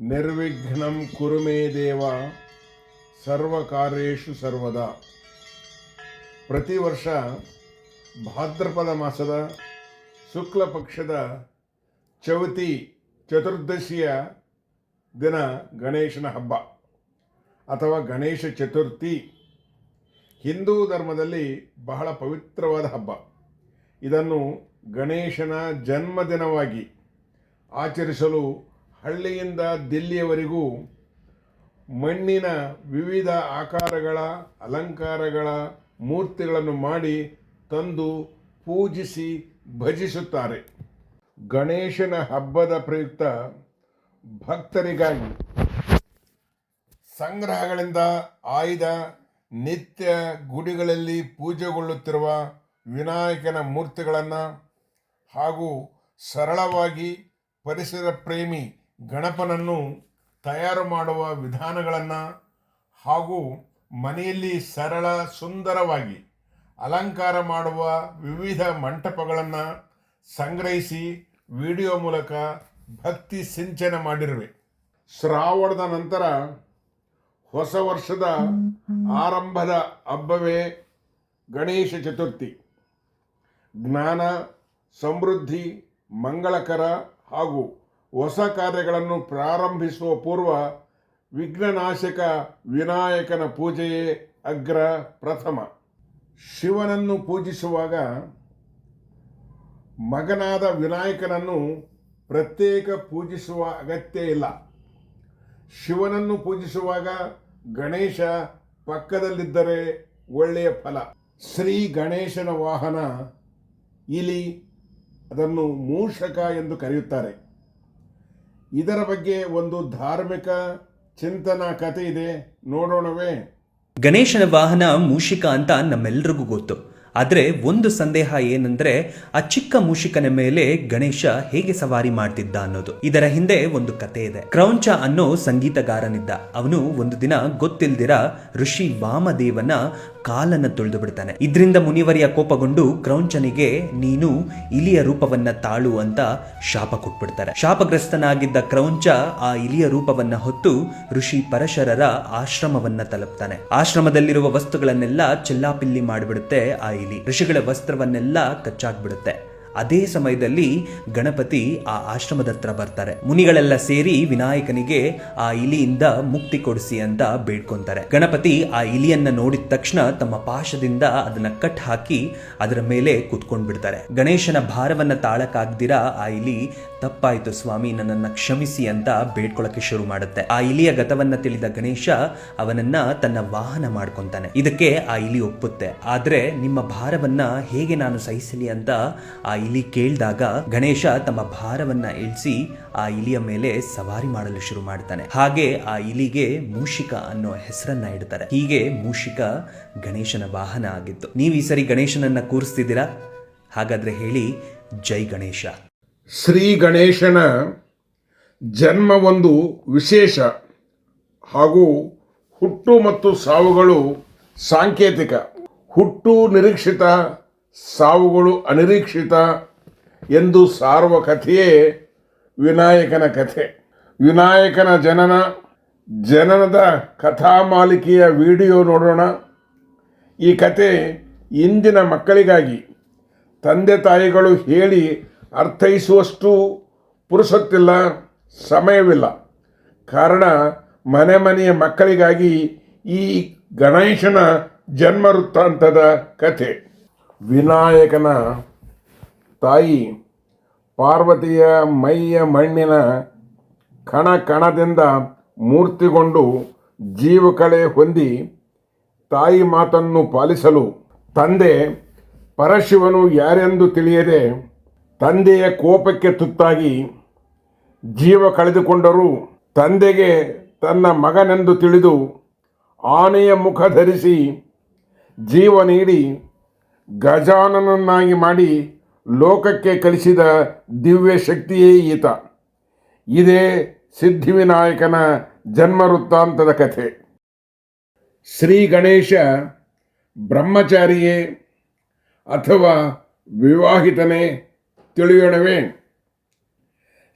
ನಿರ್ವಿಘ್ನಂ ಕುರುಮೇ ದೇವ, ಸರ್ವಕಾರ್ಯೇಷು ಸರ್ವದಾ. ಪ್ರತಿ ವರ್ಷ ಭಾದ್ರಪದ ಮಾಸದ ಶುಕ್ಲ ಪಕ್ಷದ ಚೌತಿ ಚತುರ್ದಶಿಯ ದಿನ ಗಣೇಶನ ಹಬ್ಬ ಅಥವಾ ಗಣೇಶ ಚತುರ್ಥಿ. ಹಿಂದೂ ಧರ್ಮದಲ್ಲಿ ಬಹಳ ಪವಿತ್ರವಾದ ಹಬ್ಬ. ಇದನ್ನು ಗಣೇಶನ ಜನ್ಮದಿನವಾಗಿ ಆಚರಿಸಲು ಹಳ್ಳಿಯಿಂದ ದಿಲ್ಲಿಯವರೆಗೂ ಮಣ್ಣಿನ ವಿವಿಧ ಆಕಾರಗಳ, ಅಲಂಕಾರಗಳ ಮೂರ್ತಿಗಳನ್ನು ಮಾಡಿ ತಂದು ಪೂಜಿಸಿ ಭಜಿಸುತ್ತಾರೆ. ಗಣೇಶನ ಹಬ್ಬದ ಪ್ರಯುಕ್ತ ಭಕ್ತರಿಗಾಗಿ ಸಂಗ್ರಹಗಳಿಂದ ಆಯ್ದ ನಿತ್ಯ ಗುಡಿಗಳಲ್ಲಿ ಪೂಜೆಗೊಳ್ಳುತ್ತಿರುವ ವಿನಾಯಕನ ಮೂರ್ತಿಗಳನ್ನು ಹಾಗೂ ಸರಳವಾಗಿ ಪರಿಸರ ಪ್ರೇಮಿ ಗಣಪನನ್ನು ತಯಾರು ಮಾಡುವ ವಿಧಾನಗಳನ್ನು ಹಾಗೂ ಮನೆಯಲ್ಲಿ ಸರಳ ಸುಂದರವಾಗಿ ಅಲಂಕಾರ ಮಾಡುವ ವಿವಿಧ ಮಂಟಪಗಳನ್ನು ಸಂಗ್ರಹಿಸಿ ವಿಡಿಯೋ ಮೂಲಕ ಭಕ್ತಿ ಸಿಂಚನ ಮಾಡಿರುವೆ. ಶ್ರಾವಣದ ನಂತರ ಹೊಸ ವರ್ಷದ ಆರಂಭದ ಹಬ್ಬವೇ ಗಣೇಶ ಚತುರ್ಥಿ. ಜ್ಞಾನ, ಸಮೃದ್ಧಿ, ಮಂಗಳಕರ ಹಾಗೂ ಹೊಸ ಕಾರ್ಯಗಳನ್ನು ಪ್ರಾರಂಭಿಸುವ ಪೂರ್ವ ವಿಘ್ನನಾಶಕ ವಿನಾಯಕನ ಪೂಜೆಯೇ ಅಗ್ರ ಪ್ರಥಮ. ಶಿವನನ್ನು ಪೂಜಿಸುವಾಗ ಮಗನಾದ ವಿನಾಯಕನನ್ನು ಪ್ರತ್ಯೇಕ ಪೂಜಿಸುವ ಅಗತ್ಯ ಇಲ್ಲ. ಶಿವನನ್ನು ಪೂಜಿಸುವಾಗ ಗಣೇಶ ಪಕ್ಕದಲ್ಲಿದ್ದರೆ ಒಳ್ಳೆಯ ಫಲ. ಶ್ರೀ ಗಣೇಶನ ವಾಹನ ಇಲಿ, ಅದನ್ನು ಮೂಷಕ ಎಂದು ಕರೆಯುತ್ತಾರೆ. ಇದರ ಬಗ್ಗೆ ಒಂದು ಧಾರ್ಮಿಕ ಚಿಂತನಾ ಕಥೆ ಇದೆ. ನೋಡೋಣವೇ. ಗಣೇಶನ ವಾಹನ ಮೂಷಿಕ ಅಂತ ನಮ್ಮೆಲ್ರಿಗೂ ಗೊತ್ತು. ಆದರೆ ಒಂದು ಸಂದೇಹ ಏನಂದ್ರೆ ಆ ಚಿಕ್ಕ ಮೂಷಿಕನ ಮೇಲೆ ಗಣೇಶ ಹೇಗೆ ಸವಾರಿ ಮಾಡ್ತಿದ್ದ ಅನ್ನೋದು. ಇದರ ಹಿಂದೆ ಒಂದು ಕತೆ ಇದೆ. ಕ್ರೌಂಚ ಅನ್ನೋ ಸಂಗೀತಗಾರನಿದ್ದ. ಅವನು ಒಂದು ದಿನ ಗೊತ್ತಿಲ್ದಿರ ಋಷಿ ವಾಮದೇವನ ಕಾಲನ್ನ ತುಳಿದು ಬಿಡ್ತಾನೆ ಇದರಿಂದ ಮುನಿವರಿಯ ಕೋಪಗೊಂಡು ಕ್ರೌಂಚನಿಗೆ, ನೀನು ಇಲಿಯ ರೂಪವನ್ನ ತಾಳು ಅಂತ ಶಾಪ ಕೊಟ್ಬಿಡ್ತಾರೆ. ಶಾಪಗ್ರಸ್ತನಾಗಿದ್ದ ಕ್ರೌಂಚ ಆ ಇಲಿಯ ರೂಪವನ್ನ ಹೊತ್ತು ಋಷಿ ಪರಶರರ ಆಶ್ರಮವನ್ನ ತಲುಪ್ತಾನೆ. ಆಶ್ರಮದಲ್ಲಿರುವ ವಸ್ತುಗಳನ್ನೆಲ್ಲ ಚೆಲ್ಲಾಪಿಲ್ಲಿ ಮಾಡಿಬಿಡುತ್ತೆ ಆ ಇಲಿ ಋಷಿಗಳ ವಸ್ತ್ರವನ್ನೆಲ್ಲ ಕಚ್ಚಾಕ್ಬಿಡುತ್ತೆ ಅದೇ ಸಮಯದಲ್ಲಿ ಗಣಪತಿ ಆ ಆಶ್ರಮದ ಹತ್ರ ಬರ್ತಾರೆ. ಮುನಿಗಳೆಲ್ಲ ಸೇರಿ ವಿನಾಯಕನಿಗೆ ಆ ಇಲಿಯಿಂದ ಮುಕ್ತಿ ಕೊಡಿಸಿ ಅಂತ ಬೇಡ್ಕೊಂತಾರೆ. ಗಣಪತಿ ಆ ಇಲಿಯನ್ನ ನೋಡಿದ ತಕ್ಷಣ ತಮ್ಮ ಪಾಶದಿಂದ ಅದನ್ನ ಕಟ್ ಹಾಕಿ ಅದರ ಮೇಲೆ ಕುತ್ಕೊಂಡ್ ಬಿಡ್ತಾರೆ. ಗಣೇಶನ ಭಾರವನ್ನ ತಾಳಕ್ಕಾಗ್ದಿರ ಆ ಇಲಿ ತಪ್ಪಾಯ್ತು ಸ್ವಾಮಿ, ನನ್ನನ್ನ ಕ್ಷಮಿಸಿ ಅಂತ ಬೇಡ್ಕೊಳಕ್ಕೆ ಶುರು ಮಾಡುತ್ತೆ. ಆ ಇಲಿಯ ಗತವನ್ನ ತಿಳಿದ ಗಣೇಶ ಅವನನ್ನ ತನ್ನ ವಾಹನ ಮಾಡ್ಕೊಂತಾನೆ. ಇದಕ್ಕೆ ಆ ಇಲಿ ಒಪ್ಪುತ್ತೆ. ಆದ್ರೆ ನಿಮ್ಮ ಭಾರವನ್ನ ಹೇಗೆ ನಾನು ಸಹಿಸಲಿ ಅಂತ ಆ ಇಲಿ ಕೇಳಿದಾಗ ಗಣೇಶ ತಮ್ಮ ಭಾರವನ್ನ ಇಳಿಸಿ ಆ ಇಲಿಯ ಮೇಲೆ ಸವಾರಿ ಮಾಡಲು ಶುರು ಮಾಡ್ತಾನೆ. ಹಾಗೆ ಆ ಇಲಿಗೆ ಮೂಷಿಕ ಅನ್ನೋ ಹೆಸರನ್ನ ಇಡ್ತಾರೆ. ಹೀಗೆ ಮೂಷಿಕ ಗಣೇಶನ ವಾಹನ ಆಗಿತ್ತು. ನೀವು ಈ ಸರಿ ಗಣೇಶನನ್ನ ಕೂರಿಸ್ತಿದ್ದೀರಾ? ಹಾಗಾದ್ರೆ ಹೇಳಿ, ಜೈ ಗಣೇಶ. ಶ್ರೀ ಗಣೇಶನ ಜನ್ಮ ಒಂದು ವಿಶೇಷ ಹಾಗೂ ಹುಟ್ಟು ಮತ್ತು ಸಾವುಗಳು ಸಾಂಕೇತಿಕ. ಹುಟ್ಟು ನಿರೀಕ್ಷಿತ ಸಾವುಗಳು ಅನಿರೀಕ್ಷಿತ ಎಂದು ಸಾರುವ ಕಥೆಯೇ ವಿನಾಯಕನ ಕಥೆ. ವಿನಾಯಕನ ಜನನ, ಜನನದ ಕಥಾಮಾಲಿಕೆಯ ವಿಡಿಯೋ ನೋಡೋಣ. ಈ ಕತೆ ಇಂದಿನ ಮಕ್ಕಳಿಗಾಗಿ ತಂದೆ ತಾಯಿಗಳು ಹೇಳಿ ಅರ್ಥೈಸುವಷ್ಟು ಪುರುಸತ್ತಿಲ್ಲ, ಸಮಯವಿಲ್ಲ. ಕಾರಣ ಮನೆ ಮನೆಯ ಮಕ್ಕಳಿಗಾಗಿ ಈ ಗಣೇಶನ ಜನ್ಮ ವೃತ್ತಾಂತದ ಕಥೆ. ವಿನಾಯಕನ ತಾಯಿ ಪಾರ್ವತಿಯ ಮೈಯ ಮಣ್ಣಿನ ಕಣ ಕಣದಿಂದ ಮೂರ್ತಿಗೊಂಡು ಜೀವಕಳೆ ಹೊಂದಿ ತಾಯಿ ಮಾತನ್ನು ಪಾಲಿಸಲು ತಂದೆ ಪರಶಿವನು ಯಾರೆಂದು ತಿಳಿಯದೆ ತಂದೆಯ ಕೋಪಕ್ಕೆ ತುತ್ತಾಗಿ ಜೀವ ಕಳೆದುಕೊಂಡರೂ ತಂದೆಗೆ ತನ್ನ ಮಗನೆಂದು ತಿಳಿದು ಆನೆಯ ಮುಖ ಧರಿಸಿ ಜೀವ ನೀಡಿ ಗಜಾನನನ್ನಾಗಿ ಮಾಡಿ ಲೋಕಕ್ಕೆ ಕಲಿಸಿದ ದಿವ್ಯ ಶಕ್ತಿಯೇ ಈತ. ಇದೇ ಸಿದ್ಧಿವಿನಾಯಕನ ಜನ್ಮ ವೃತ್ತಾಂತದ ಕಥೆ. ಶ್ರೀ ಗಣೇಶ ಬ್ರಹ್ಮಚಾರಿಯೇ ಅಥವಾ ವಿವಾಹಿತನೇ ತಿಳಿಯೋಣವೇ?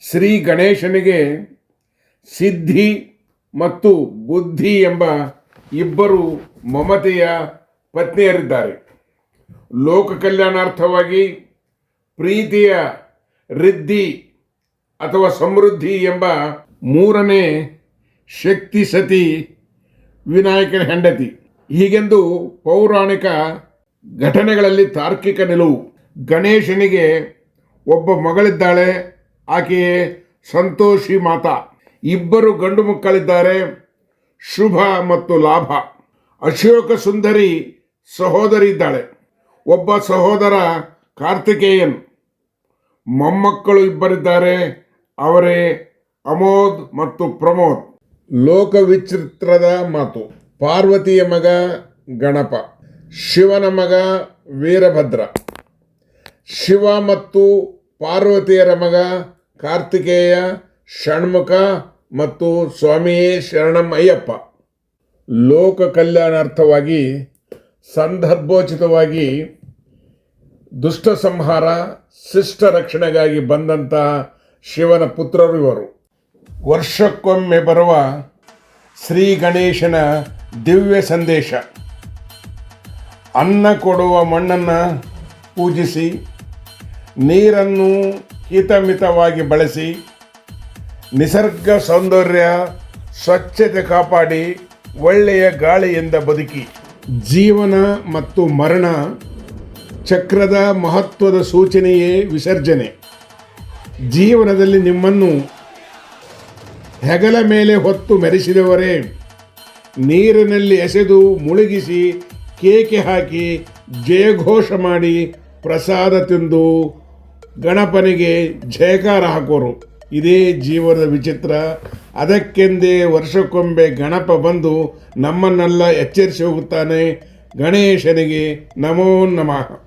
ಶ್ರೀ ಗಣೇಶನಿಗೆ ಸಿದ್ಧಿ ಮತ್ತು ಬುದ್ಧಿ ಎಂಬ ಇಬ್ಬರು ಮಮತೆಯ ಪತ್ನಿಯರಿದ್ದಾರೆ. ಲೋಕ ಕಲ್ಯಾಣಾರ್ಥವಾಗಿ ಪ್ರೀತಿಯ ರಿದ್ಧಿ ಅಥವಾ ಸಮೃದ್ಧಿ ಎಂಬ ಮೂರನೇ ಶಕ್ತಿ ಸತಿ ವಿನಾಯಕನ ಹೆಂಡತಿ. ಹೀಗೆಂದು ಪೌರಾಣಿಕ ಘಟನೆಗಳಲ್ಲಿ ತಾರ್ಕಿಕ ನಿಲುವು. ಗಣೇಶನಿಗೆ ಒಬ್ಬ ಮಗಳಿದ್ದಾಳೆ, ಆಕೆಯೇ ಸಂತೋಷಿ ಮಾತಾ. ಇಬ್ಬರು ಗಂಡು ಮಕ್ಕಳಿದ್ದಾರೆ, ಶುಭ ಮತ್ತು ಲಾಭ. ಅಶೋಕ ಸುಂದರಿ ಸಹೋದರಿ ಇದ್ದಾಳೆ. ಒಬ್ಬ ಸಹೋದರ ಕಾರ್ತಿಕೇಯನ್. ಮೊಮ್ಮಕ್ಕಳು ಇಬ್ಬರಿದ್ದಾರೆ, ಅವರೇ ಅಮೋದ್ ಮತ್ತು ಪ್ರಮೋದ್. ಲೋಕ ವಿಚಿತ್ರದ ಮಾತು, ಪಾರ್ವತಿಯ ಮಗ ಗಣಪ, ಶಿವನ ಮಗ ವೀರಭದ್ರ. ಶಿವ ಮತ್ತು ಪಾರ್ವತಿಯರ ಮಗ ಕಾರ್ತಿಕೇಯ, ಷಣ್ಮುಖ ಮತ್ತು ಸ್ವಾಮಿಯೇ ಶರಣಂ ಅಯ್ಯಪ್ಪ. ಲೋಕ ಕಲ್ಯಾಣಾರ್ಥವಾಗಿ ಸಂದರ್ಭೋಚಿತವಾಗಿ ದುಷ್ಟ ಸಂಹಾರ, ಶಿಷ್ಟ ರಕ್ಷಣೆಗಾಗಿ ಬಂದಂತಹ ಶಿವನ ಪುತ್ರರು ಇವರು. ವರ್ಷಕ್ಕೊಮ್ಮೆ ಬರುವ ಶ್ರೀ ಗಣೇಶನ ದಿವ್ಯ ಸಂದೇಶ. ಅನ್ನ ಕೊಡುವ ಮಣ್ಣನ್ನು ಪೂಜಿಸಿ, ನೀರನ್ನು ಹಿತಮಿತವಾಗಿ ಬಳಸಿ, ನಿಸರ್ಗ ಸೌಂದರ್ಯ, ಸ್ವಚ್ಛತೆ ಕಾಪಾಡಿ, ಒಳ್ಳೆಯ ಗಾಳಿಯಿಂದ ಬದುಕಿ. ಜೀವನ ಮತ್ತು ಮರಣ ಚಕ್ರದ ಮಹತ್ವದ ಸೂಚನೆಯೇ ವಿಸರ್ಜನೆ. ಜೀವನದಲ್ಲಿ ನಿಮ್ಮನ್ನು ಹೆಗಲ ಮೇಲೆ ಹೊತ್ತು ಮೆರೆಸಿದವರೇ, ನೀರಿನಲ್ಲಿ ಎಸೆದು ಮುಳುಗಿಸಿ ಕೇಕೆ ಹಾಕಿ ಜಯಘೋಷ ಮಾಡಿ ಪ್ರಸಾದ ತಿಂದು ಗಣಪನಿಗೆ ಜಯಕಾರ ಹಾಕೋರು. ಇದೇ ಜೀವನದ ವಿಚಿತ್ರ. ಅದಕ್ಕೆಂದೇ ವರ್ಷಕ್ಕೊಮ್ಮೆ ಗಣಪ ಬಂದು ನಮ್ಮನ್ನೆಲ್ಲ ಎಚ್ಚರಿಸಿ ಹೋಗುತ್ತಾನೆ ಗಣೇಶನಿಗೆ ನಮೋ ನಮಃ.